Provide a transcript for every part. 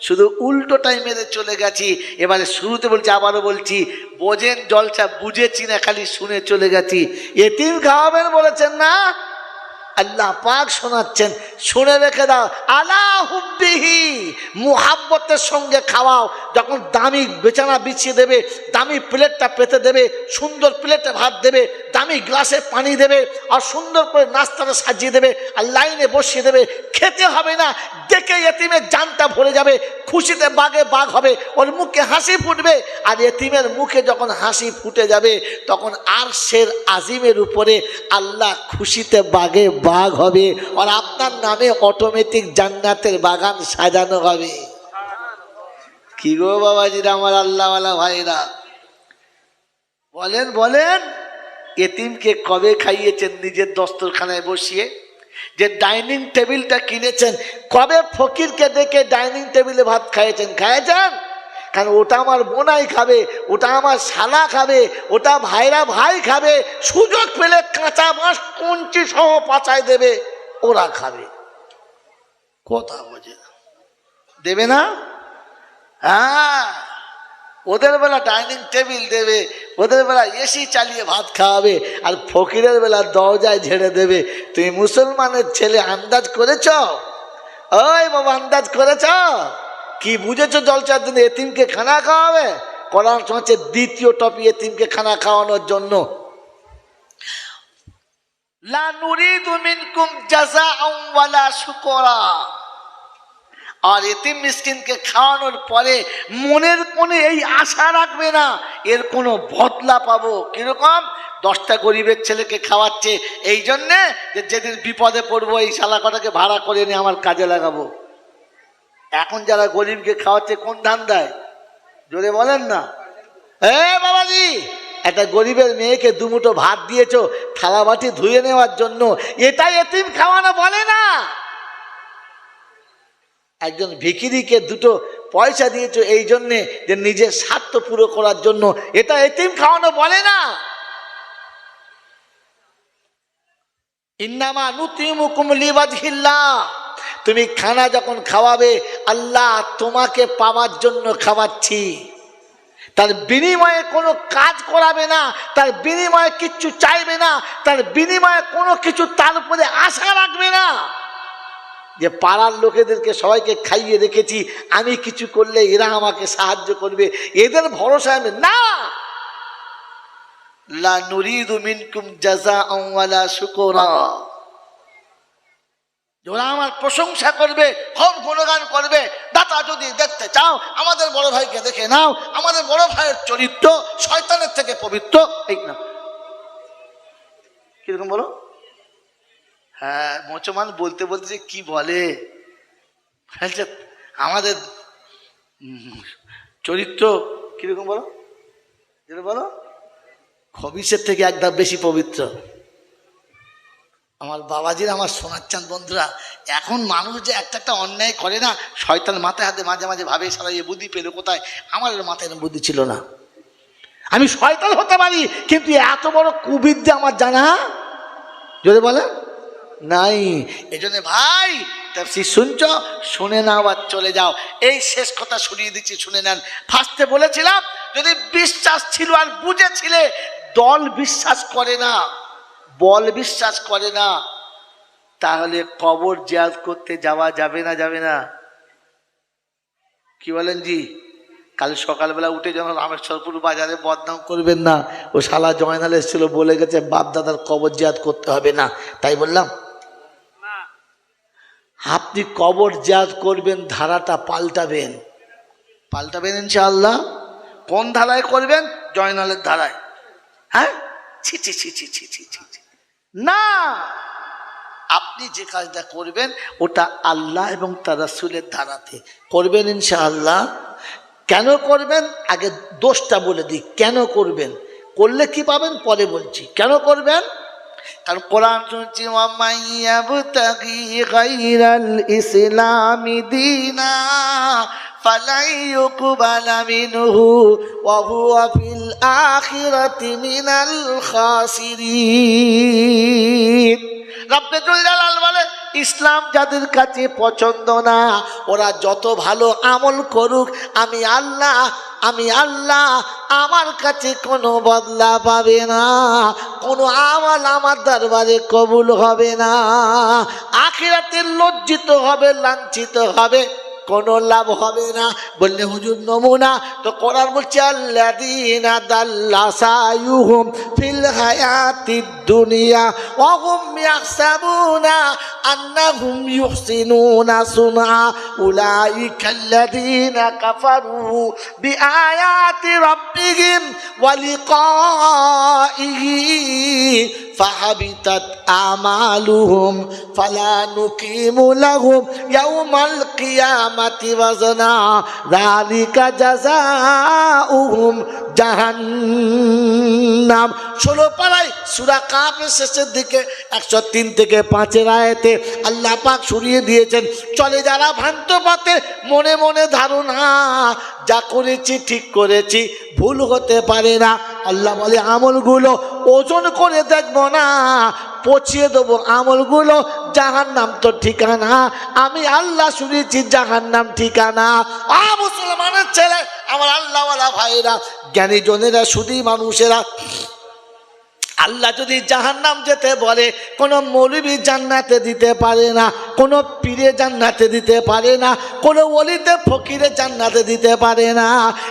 শুধু উল্টোটাই মেরে চলে গেছি। এবারে শুরুতে বলছি, আবারও বলছি, বোঝেন জলসা বুঝেছি না, খালি শুনে চলে গেছি। এতিম খাওয়াবেন বলেছেন না? আল্লাহ পাক শোনাচ্ছেন, শুনে রেখে দাও, আলা হুব্বিহি, মুহাব্বতের সঙ্গে খাওয়াও, যখন দামি বেচানা বিছিয়ে দেবে, দামি প্লেটটা পেতে দেবে, সুন্দর প্লেটে ভাত দেবে, দামি গ্লাসে পানি দেবে আর সুন্দর করে নাস্তাটা সাজিয়ে দেবে আর লাইনে বসিয়ে দেবে, খেতে হবে না, দেখে এতিমের জানটা ভরে যাবে, খুশিতে বাগে বাঘ হবে, ওর মুখে হাসি ফুটবে আর এতিমের মুখে যখন হাসি ফুটে যাবে, তখন আর শের আজিমের উপরে আল্লাহ খুশিতে বাগে বাঘ হবে আর আপনার নামে অটোমেটিক জান্নাতের বাগান সাজানো হবে। কি গো বাবাজিরা, আমার আল্লাহওয়ালা ভাইরা বলেন বলেন, এতিমকে কবে খাইয়েছেন নিজের দস্তরখানায় বসিয়ে? যে ডাইনিং টেবিলটা কিনেছেন, কবে ফকিরকে দেখে ডাইনিং টেবিলে ভাত খাইয়েছেন? খাইয়েছেন? কারণ ওটা আমার বোনাই খাবে, ওটা আমার শালা খাবে, ওটা ভাইরা ভাই খাবে, সুযোগ পেলে কাঁচা মাছ কঞ্চি সহ পাচায় দেবে, ওরা খাবে। কথা বোঝে দেবে না? হ্যাঁ। ওদের বেলা ডাইনিং টেবিল দেবে, ওদের বেলা এসি চালিয়ে ভাত খাওয়াবে, আর ফকিরের বেলা দরজায় ঝেড়ে দেবে। তুমি মুসলমানের ছেলে আন্দাজ করেছ? ওই বাবা, আন্দাজ করেছ? কি বুঝেছ জলচার দিনে এতিমকে খানা খাওয়াবে? কোরআন হচ্ছে দ্বিতীয় টপি এতিমকে খানা খাওয়ানোর জন্য। আর এতিম মিসকিনকে খাওয়ানোর পরে মনের কোণে এই আশা রাখবে না, এর কোনো বদলা পাবো। কীরকম? দশটা গরিবের ছেলেকে খাওয়াচ্ছে, এই জন্যে যে যেদিন বিপদে পড়ব, এই শালা কটাকে ভাড়া করে নিয়ে আমার কাজে লাগাবো। এখন যারা গরিবকে খাওয়াচ্ছে, কোন ধান দেয়? জোরে বলেন না। এ বাবাজি, একটা গরিবের মেয়েকে দুমুটো ভাত দিয়েছ থালা বাটি ধুয়ে নেওয়ার জন্য। এটাই এতিম খাওয়ানো বলে না। একজন ভিকিরিকে দুটো পয়সা দিয়েছ এই জন্যে যে নিজের স্বার্থ পুরো করার জন্য। এটা এতিম খাওয়ানো বলে না। ইন্নামা নুতিমুকুম লিওয়াজহিল্লাহ। তুমি খানা যখন খাওয়াবে, আল্লাহ তোমাকে পাওয়ার জন্য খাওয়াচ্ছি। তার বিনিময়ে কোনো কাজ করাবে না, তার বিনিময়ে কিচ্ছু চাইবে না, তার বিনিময়ে কোনো কিছু তার উপরে আশা রাখবে না। যে পাড়ার লোকেদেরকে সবাইকে খাইয়ে রেখেছি, আমি কিছু করলে এরা আমাকে সাহায্য করবে, এদের ভরসা আমি না! লা নুরিদু মিনকুম জাযাআন ওয়ালা শুকরা। ওরা আমার প্রশংসা করবে খুব গুণগান করবে। দাতা যদি দেখতে চাও, আমাদের বড় ভাইকে দেখে নাও। আমাদের বড় ভাইয়ের চরিত্র শয়তানের থেকে পবিত্র। এই না কীরকম বলো? হ্যাঁ মোচমান বলতে বলতে যে কি বলে? আমাদের চরিত্র কীরকম বলো? যেটা বলো? খবিসের থেকে একদম বেশি পবিত্র। আমার বাবাজির, আমার সোনার বন্ধুরা, এখন মানুষ যে একটা একটা অন্যায় করে না, শয়তান মাথায় হাতে মাঝে মাঝে ভাবে সারা এ বুদ্ধি পেল কোথায়? আমার মাথায় বুদ্ধি ছিল না। আমি শয়তান হতে পারি, কিন্তু এত বড় কুবিদ্যা আমার জানা? যদি বলে। নাই। এই জন্য ভাই তাফসির শুনছ? শুনে নাও আর চলে যাও। এই শেষ কথা শুনিয়ে দিচ্ছি, শুনে নেন। ফার্স্টে বলেছিলাম, যদি বিশ্বাস ছিল আর বুঝেছিলে, দল বিশ্বাস করে না। বল বিশ্বাস করে না তাহলে কবর জিয়াজ করতে যাওয়া যাবে না যাবে না। কি বলেন জি? কাল সকালবেলা উঠে যেন রামেশ্বরপুর বাজারে বদনাম করবেন না ও শালা জয়নাল এসেছিল বলে গেছে বাপ দাদার কবর জিয়াদ করতে হবে না। তাই বললাম আপনি কবর জাত করবেন ধারাটা পাল্টাবেন। পাল্টাবেন ইনশাল্লাহ কোন ধারায় করবেন? জয়নালের ধারায়। হ্যাঁ? ছি ছি ছি ছি ছি ছি ছি। না। আপনি যে কাজটা করবেন, ওটা আল্লাহ এবং তার রাসূলের ধারাতে করবেন ইনশাআল্লাহ। কেন করবেন? আগে দোষটা বলে দিই। কেন করবেন? করলে কি পাবেন? পরে বলছি। কেন করবেন? কারণ কোরআন শুনছি ইসলামি দীনা ফালাই মিনহু ওয়া ফিল الآخرة من الخاسرين রব্বেতুল জালাল বলে ইসলাম যাদের কাছে পছন্দ না ওরা যত ভালো আমল করুক আমি আল্লাহ আমি আল্লাহ আমার কাছে কোনো বদলা পাবে না কোনো আমল আমার দরবারে কবুল হবে না আখিরাতে লজ্জিত হবে লাঞ্ছিত হবে কোনো লাভ হবে না। বললে, হুজুর, নমুনা। তো কোরআন বলছে, আল্লাযীনা দাল্লা সায়ুহুম ফিল হায়াতিদ দুনিয়া ওয়া হুম ইয়াহসাবুনা আন্নাহুম ইউহসিনুনা সুনআ উলাইকা আল্লাযীনা কাফারু বিআয়াতি রাব্বিহিম ওয়া লিকাইহি ফাহাবিতাত আমালুহুম ফালা নুকিমু লাহুম ইয়াউমাল কিয়ামাতি ওয়াজনা যালিকা জাযাউহুম জাহান্নাম। ষোলো পাড়ায় সুরা কাপের শেষের দিকে, একশো তিন থেকে পাঁচের আয়তে আল্লাহ পাক সরিয়ে দিয়েছেন, চলে যারা ভ্রান্ত পথে মনে মনে ধারণা, যা করেছি ঠিক করেছি, ভুল হতে পারে না। আল্লাহ বলে, আমলগুলো ওজন করে দেখব না, পচিয়ে দেবো আমলগুলো জাহান নাম তো ঠিকানা। আমি আল্লাহ শুনেছি জাহান নাম ঠিকানা। আ মুসলমানের ছেলে, আমার আল্লাহওয়ালা ভাইরা জ্ঞানী জনেরা শুধু মানুষেরা আল্লাহ যদি জাহান্নাম যেতে বলে, কোনো মৌলবী জান্নাতে দিতে পারে না, কোনো পীরে জান্নাতে দিতে পারে না, কোনো অলিতে ফকিরে জান্নাতে দিতে পারে না।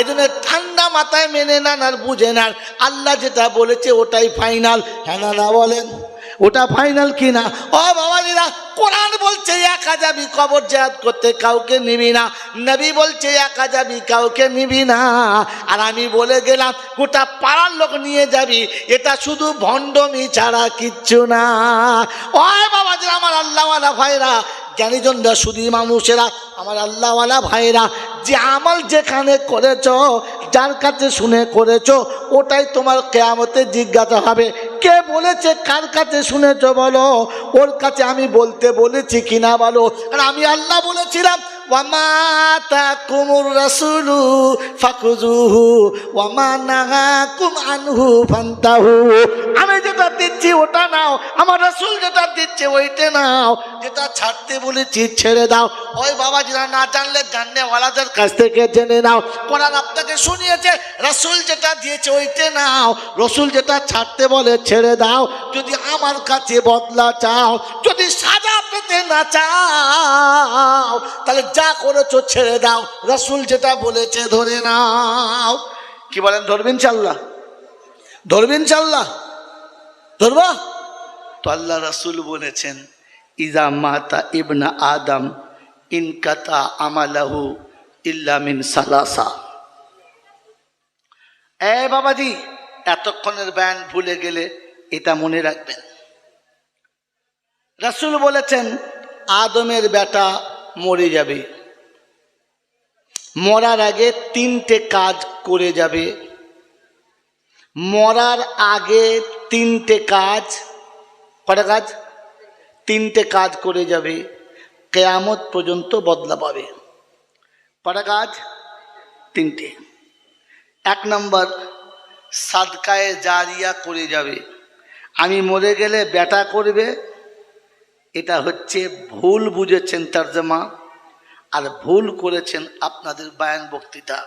এজন্য জন্য ঠান্ডা মাথায় মেনে নেন আর বুঝে নেন। আল্লাহ যেটা বলেছে ওটাই ফাইনাল হ্যাঁ না না বলেন। ওটা ফাইনাল কিনা? ও বাবাজিরা, কোরআন বলছে একা যাবি কবর জাহাদ করতে কাউকে নিবি না। নবী বলছে একা যাবি কাউকে নিবি না। আর আমি বলে গেলাম, গোটা পাড়ার লোক নিয়ে যাবি, এটা শুধু ভণ্ডমি ছাড়া কিচ্ছু না। ও বাবাজিরা, আমার আল্লাহওয়ালা ভাইরা, জ্ঞানীজনরা শুধু মানুষেরা, আমার আল্লাহওয়ালা ভাইরা যে আমল যেখানে করেছ, যার কাছে শুনে করেছ, ওটাই তোমার কেয়ামতে জিজ্ঞাসা হবে। কে বলেছে কার কাছে শুনেছ বলো? ওর কাছে আমি বলতে বলেছি কিনা বলো? আর আমি আল্লাহ বলেছিলাম আমি যেটা দিচ্ছি ওটা নাও, আমার রাসূল যেটা দিচ্ছে ওইটা নাও, যেটা ছাড়তে বলেছি ছেড়ে দাও। ওই বাবা যেটা না জানলে জানলে ওয়ালাদের কাছ থেকে জেনে নাও। কোরআন আপনাকে শুনিয়েছে, রাসূল যেটা দিয়েছে ওইটা নাও। রসুল যেটা ছাড়তে বলে ছেড়ে দাও। যদি আমার কাছে বদলা চাও, যদি সাজা পেতে না চাও, তাহলে যা করেছ ছেড়ে দাও। রসুল যেটা বলেছে ধরে নাও। কি বলেন, ধরবেন চাল্লা ধরবেন চাল্লা ধরবা? তো আল্লাহ রসুল বলেছেন ইজা মাতা ইবনা আদম ইনকাতা আমালাহু ইল্লামিন সালাসা। এ বাবাজি, এতক্ষণের ব্যান ভুলে গেলে এটা মনে রাখবেন। রাসুল বলেছেন, আদমের বেটা মরে যাবে। মরার আগে তিনটে কাজ করে যাবে। মরার আগে তিনটে কাজ, কটা কাজ? তিনটে কাজ করে যাবে। কেয়ামত পর্যন্ত বদলা পাবে। কটা কাজ? তিনটে। এক নম্বর, সাদকায়ে জারিয়া করে যাবে। আমি মরে গেলে ব্যাটা করবে এটা হচ্ছে ভুল বুঝেছেন তর্জমা আর ভুল করেছেন আপনাদের বায়ান বক্তৃতা।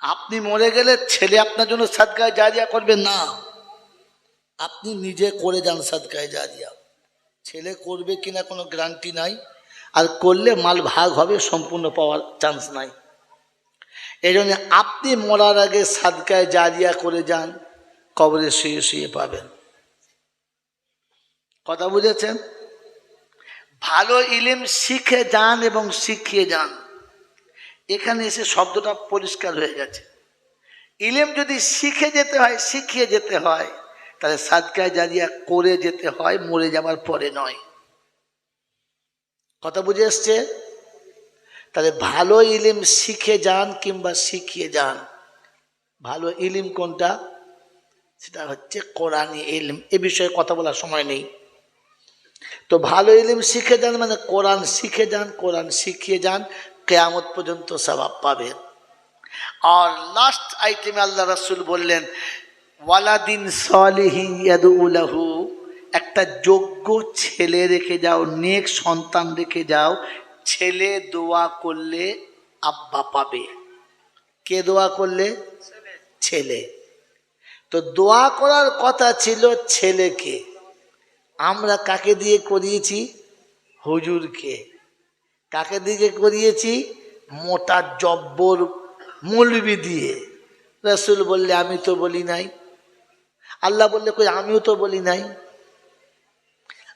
আপনি মরে গেলে ছেলে আপনার জন্য সাদকায় জারিয়া করবে না। আপনি নিজে করে যান সাদকায় জারিয়া ছেলে করবে কিনা কোনো গ্যারান্টি নাই। আর করলে মাল ভাগ হবে, সম্পূর্ণ পাওয়ার চান্স নাই। এই জন্য আপনি মরার আগে সাদকায় জারিয়া করে যান, কবরে শুয়ে শুয়ে পাবেন। কথা বুঝেছেন? ভালো ইলিম শিখে যান এবং শিখিয়ে যান। এখানে এসে শব্দটা পরিষ্কার হয়ে গেছে। ইলিম যদি শিখে যেতে হয়, শিখিয়ে যেতে হয়, তাহলে সাদকায় জারিয়া করে যেতে হয়, মরে যাবার পরে নয়। কথা বুঝে এসছে? তাহলে ভালো ইলিম শিখে যান কিংবা শিখিয়ে যান। ভালো ইলিম কোনটা? সেটা হচ্ছে কোরআনি ইলিম। এ বিষয়ে কথা বলার সময় নেই। তো ভালো ইলিম শিখে যান মানে কোরআন শিখে যান কোরআন শিখিয়ে যান কেয়ামত পর্যন্ত স্বভাব পাবেন। আর লাস্ট আইটেমে আল্লাহ রাসূল বললেন ওয়ালাদিন সলিহি ইয়াদুলাহু একটা যোগ্য ছেলে রেখে যাও নেক সন্তান রেখে যাও ছেলে দোয়া করলে আব্বা পাবে। কে দোয়া করলে? ছেলে। তো দোয়া করার কথা ছিল ছেলেকে। আমরা কাকে দিয়ে করিয়েছি? হুজুরকে। কাকে দিকে করিয়েছি? মোটা জব্বর মৌলবি দিয়ে। রসুল বললে, আমি তো বলি নাই। আল্লাহ বললে, কই, আমিও তো বলি নাই।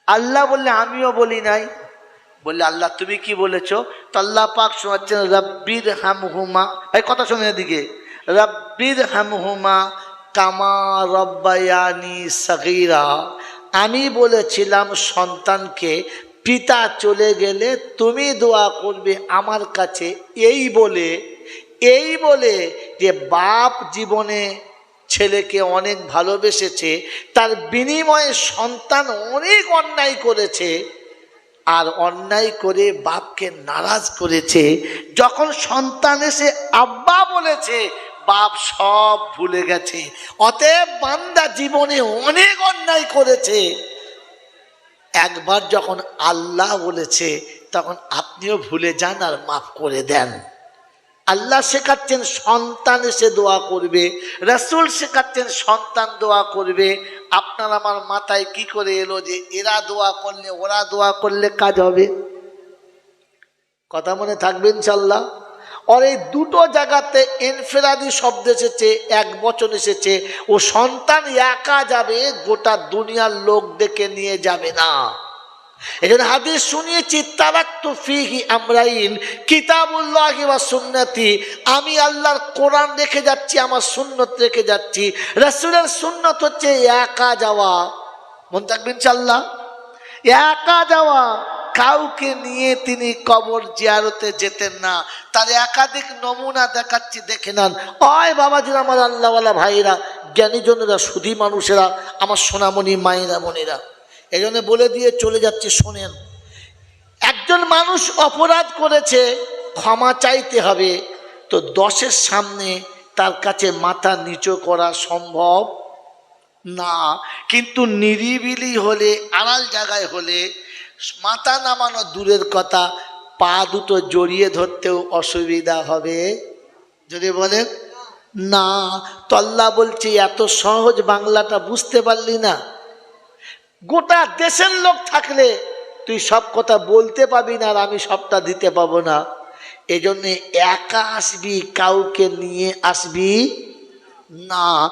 আল্লাহ বললে, আমিও বলি নাই। বললে, আল্লাহ, তুমি কি বলেছ? তো আল্লাহ পাক শোনাচ্ছেন, রব্বির হাম হুমা ভাই কথা শোনে দিকে রব্বির হাম হুমা কামা রব্বায়ানি সগীরা। আমি বলেছিলাম সন্তানকে, পিতা চলে গেলে তুমি দোয়া করবে আমার কাছে এই বলে। এই বলে যে বাপ জীবনে ছেলেকে অনেক ভালোবেসেছে, তার বিনিময়ে সন্তান অনেক অন্যায় করেছে আর অন্যায় করে বাপকে নারাজ করেছে। যখন সন্তান এসে আব্বা বলেছে বাপ সব ভুলে গেছে। অতএব বান্দা জীবনে অনেক অন্যায় করেছে। একবার যখন আল্লাহ বলেছে, তখন আপনিও ভুলে যান আর মাফ করে দেন। আল্লাহ শেখাচ্ছেন, সন্তান এসে দোয়া করবে। রসুল শেখাচ্ছেন, সন্তান দোয়া করবে। আপনার আমার মাথায় কি করে এলো যে, এরা দোয়া করলে, ওরা দোয়া করলে কাজ হবে? কথা মনে থাকবে ইনশাল্লাহ আর এই দুটো জায়গাতে এনফেরাদি শব্দ এসেছে এক বচন এসেছে ও সন্তান একা যাবে গোটা দুনিয়ার লোক ডেকে নিয়ে যাবে না এখানে হাদিস শুনিয়েছি তারাক্তু ফিহি আমরাইন কিতাবুল্লাহি ওয়া সুন্নতি আমি আল্লাহর কোরআন রেখে যাচ্ছি আমার সুন্নত রেখে যাচ্ছি রাসূলের সুন্নত হচ্ছে একা যাওয়া মন থাকবেন ইনশাআল্লাহ একা যাওয়া কাউকে নিয়ে তিনি কবর জিয়ারতে যেতেন না। তার একাধিক নমুনা দেখাচ্ছি, দেখে নেন। অয় বাবাজিরা আমার আল্লাহওয়ালা ভাইরা, জ্ঞানীজনেরা, সুধী মানুষেরা, আমার সোনামণি, মায়েরা মনেরা এই জন্য বলে দিয়ে চলে যাচ্ছে, শোনেন। একজন মানুষ অপরাধ করেছে, ক্ষমা চাইতে হবে। তো দশের সামনে তার কাছে মাথা নিচু করা সম্ভব না। কিন্তু নিরিবিলি হলে, আড়াল জায়গায় হলে মাথা নামানো দূরের কথা, পা দুটো জড়িয়ে ধরতেও অসুবিধা হবে। যদি বলেন না, তল্লা বলছি, এত সহজ বাংলাটা বুঝতে পারলি না। গোটা দেশের লোক থাকলে তুই সব কথা বলতে পাবি না আর আমি সবটা দিতে পাবো না। এজন্যে একা আসবি, কাউকে নিয়ে আসবি না।